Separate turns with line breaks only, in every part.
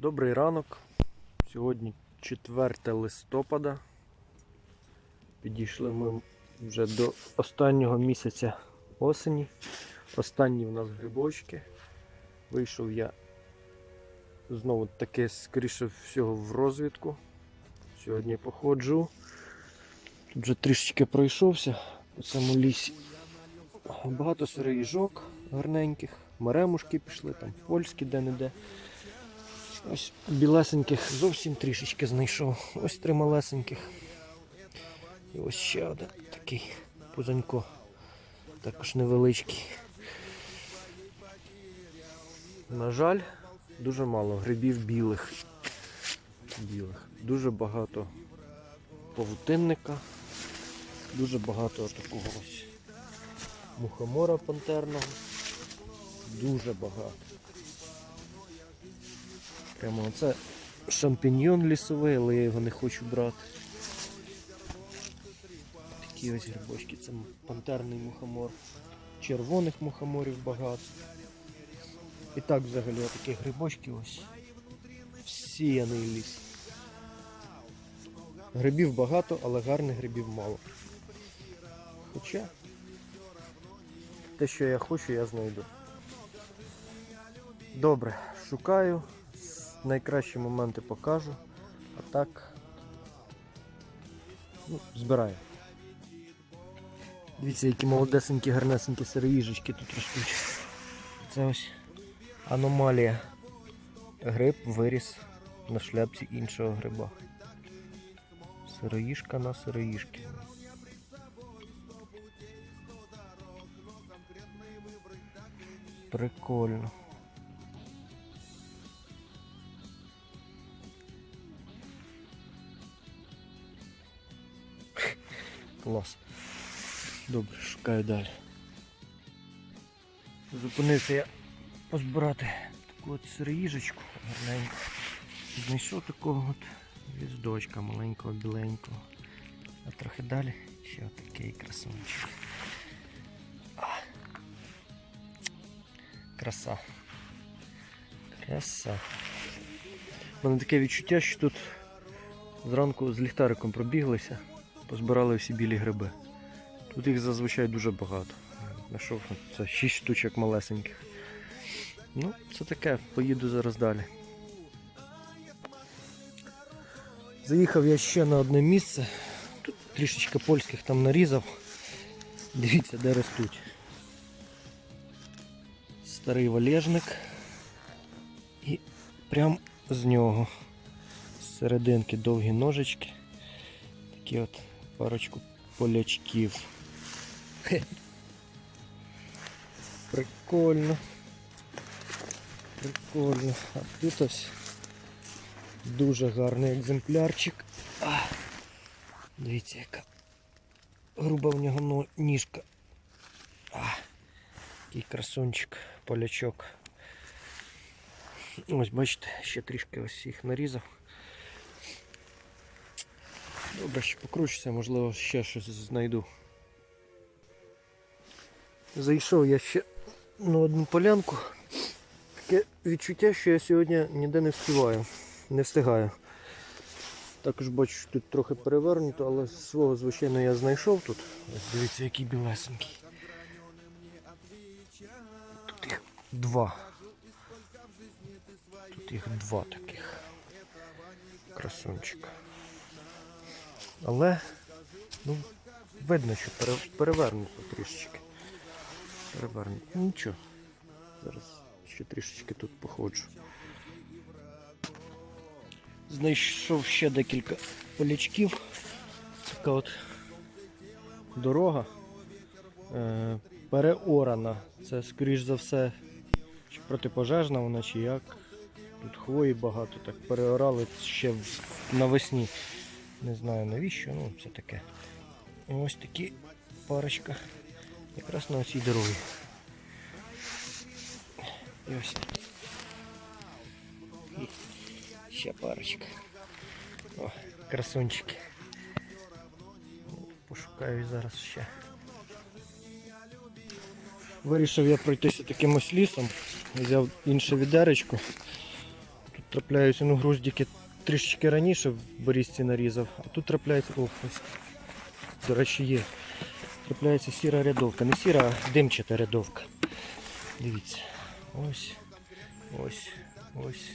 Добрий ранок. Сьогодні 4 листопада. Підійшли ми вже до останнього місяця осені. Останні в нас грибочки. Вийшов я знову таки, скоріше всього, в розвідку. Сьогодні походжу. Тут вже трішечки пройшовся по цьому лісі. Багато сироїжок гарненьких, маремушки пішли, там польські де-не-де. Ось білесеньких зовсім трішечки знайшов. Ось три малесеньких. І ось ще один такий пузанько. Також невеличкий. На жаль, дуже мало грибів білих. білих. Дуже багато павутинника, дуже багато такого ось мухомора пантерного. Дуже багато. Прямо оце шампіньйон лісовий, але я його не хочу брати. Такі ось грибочки, це пантерний мухомор. Червоних мухоморів багато. І так взагалі такі грибочки ось. Всіяний ліс. Грибів багато, але гарних грибів мало. Хоча те, що я хочу, я знайду. Добре, шукаю, найкращі моменти покажу, а так ну, збираю. Дивіться, які молодесенькі, гарнесенькі сироїжечки тут ростуть. Це ось аномалія. Гриб виріс на шляпці іншого гриба. Сироїжка на сироїжки. Прикольно. Клас. Добре, шукаю далі. Зупинився я позбирати таку от сироїжечку гарненьку. Знайшов такого от гвіздочка маленького, біленького. А трохи далі ще отакий красунчик. Краса. Краса. У мене таке відчуття, що тут зранку з ліхтариком пробіглися, позбирали всі білі гриби. Тут їх зазвичай дуже багато. Знайшов це 6 штучок малесеньких. Ну, це таке, поїду зараз далі. Заїхав я ще на одне місце. Тут трішечки польських там нарізав. Дивіться, де ростуть. Старий валежник. І прям з нього. З серединки довгі ножички. Такі от парочку полячків. Прикольно. Прикольно. А тут ось дуже гарний екземплярчик. А, дивіться, яка груба в нього ніжка. А, який красунчик, полячок. Ось бачите, ще трішки ось їх нарізав. Добре, що покручуся, можливо, ще щось знайду. Зайшов я ще на одну полянку. Таке відчуття, що я сьогодні ніде не встигаю. Не встигаю. Також бачу, що тут трохи перевернуто, але свого, звичайно, я знайшов тут. Ось дивіться, який білесенький. Тут їх два. Тут їх два таких. Красунчика. Але ну, видно, що пере- перевернуто трішечки. Перевернуто. Ну, Нічого. Зараз ще трішечки тут походжу. Знайшов ще декілька полячків. Така от дорога е, переорана. Це, скоріш за все, чи протипожежна вона, чи як. Тут хвої багато, так переорали ще навесні. Не знаю навіщо, ну це таке. Ось такі парочка якраз на цій дорозі. І ось. І ще парочка. О, красунчики. Пошукаю зараз ще. Вирішив я пройтися таким ось лісом. Взяв інше відеречко. Тут трапляються, ну груздики трішечки раніше в борізці нарізав, а тут трапляється. О, ось. До речі, є. Трапляється сіра рядовка. Не сіра, а димчата рядовка. Дивіться. Ось. Ось. Ось.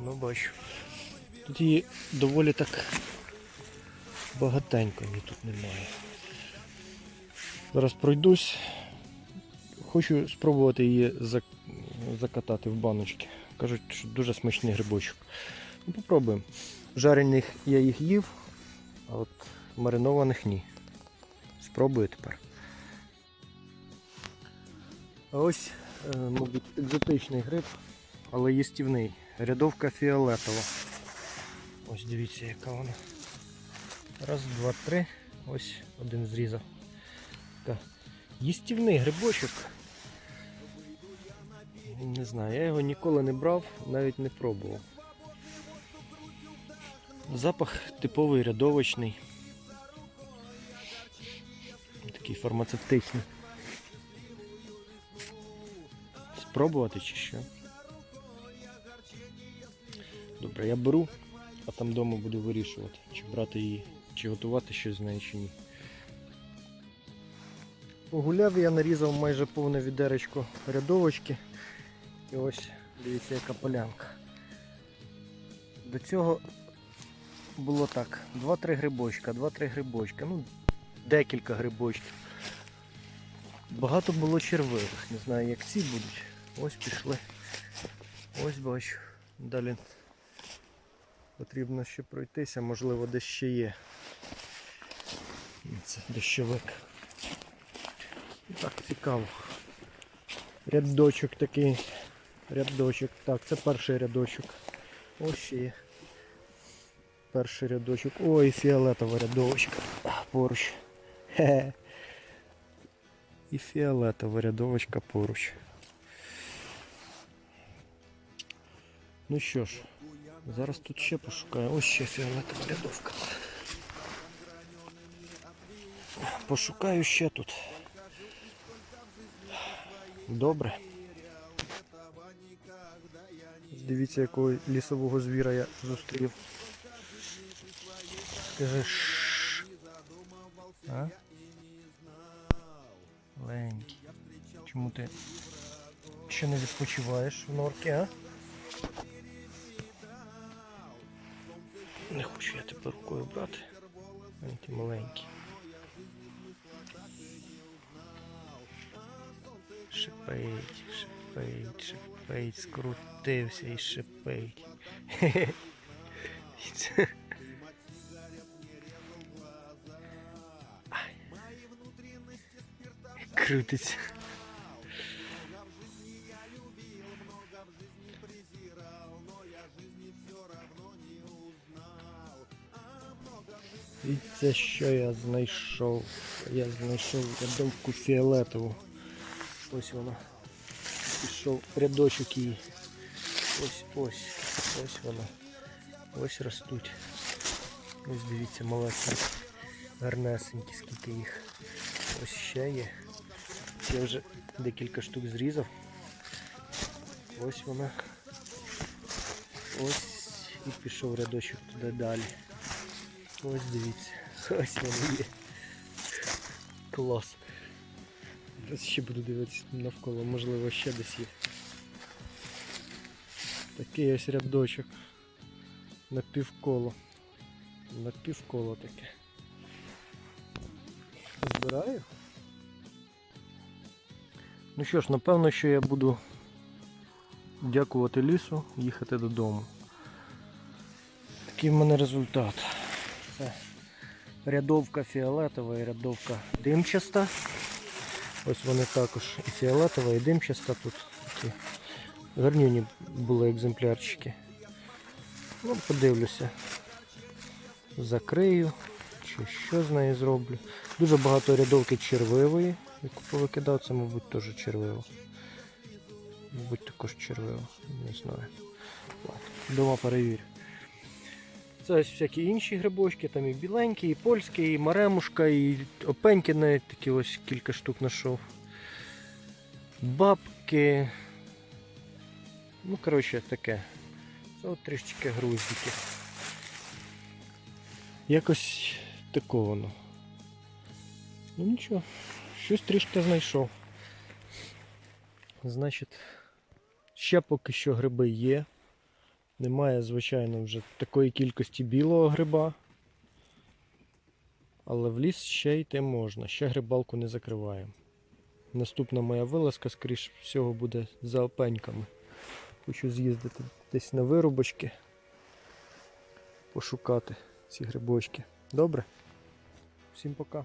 Ну бачу. Тут її доволі так багатенько її тут немає. Зараз пройдусь. Хочу спробувати її закатати в баночки. Кажуть, що дуже смачний грибочок. Ну, попробуємо. Жарених я їх їв, а от маринованих ні. Спробую тепер. А ось, е, мабуть, екзотичний гриб, але їстівний. Рядовка фіолетова. Ось дивіться, яка вона. Раз, два, три. Ось один зрізав. Їстівний грибочок. Не знаю, я його ніколи не брав, навіть не пробував. Запах типовий рядовочний. Такий фармацевтичний. Спробувати чи що? Добре, я беру, а там вдома буду вирішувати, чи брати її, чи готувати щось з нею, чи ні. Погуляв я нарізав майже повне відеречко рядовочки. І ось дивіться, яка полянка. До цього було так, 2-3 грибочка, 2-3 грибочка, ну декілька грибочків. Багато було червивих, не знаю як ці будуть. Ось пішли. Ось бачу. Далі потрібно ще пройтися, можливо десь ще є. Це дощовик. Так, цікаво. Рядочок такий. Рядочок. Так, це перший рядочок. Ось ще є. Перший рядочок. Ой, фіолетова рядовочка. Поруч. Хе-хе. І фіолетова рядовочка поруч. Ну що ж, зараз тут ще пошукаю. Ось ще фіолетова рядовка. Пошукаю ще тут. Добре. Дивіться, якого лісового звіра я зустрів. Скажи «Шш». А? Ленький. Чому ти ще не відпочиваєш в норки, а? Не хочу я тебе рукою брати. Він ти маленький. Шипить, шипить, шипить, скрутився і шипить. Крутиться. І це що я знайшов? Я знайшов рядовку фіолетову. Ось вона. Пішов рядочок її. Ось ось. Ось вона. Ось ростуть. Ось дивіться, малесенькі. Гарнесенькі, скільки їх. Ось ще є. Я вже декілька штук зрізав. Ось вона. Ось і пішов рядочок туди далі. Ось дивіться. Ось вони є. Клас. Зараз ще буду дивитися навколо, можливо ще десь є. Такий ось рядочок. На півколо. На півколо таке. Збираю. Ну що ж, напевно, що я буду дякувати лісу, їхати додому. Такий в мене результат. Це рядовка фіолетова і рядовка димчаста. Ось вони також і фіолетова, і димчаста тут такі гарнюні були екземплярчики. Ну, подивлюся. Закрию, чи що з нею зроблю. Дуже багато рядовки червивої, яку повикидав, це, мабуть, теж червиво. Мабуть, також червиво, не знаю. Дома перевірю. Це ось всякі інші грибочки, там і біленькі, і польські, і маремушка, і опеньки навіть такі ось кілька штук знайшов. Бабки. Ну, коротше, таке. Це от трішечки груздики. Якось тако воно. Ну нічого, щось трішки знайшов. Значить, ще поки що гриби є. Немає, звичайно, вже такої кількості білого гриба. Але в ліс ще йти можна, ще грибалку не закриваємо. Наступна моя вилазка, скоріш всього, буде за опеньками. Хочу з'їздити десь на вирубочки, пошукати ці грибочки. Добре? Всім пока.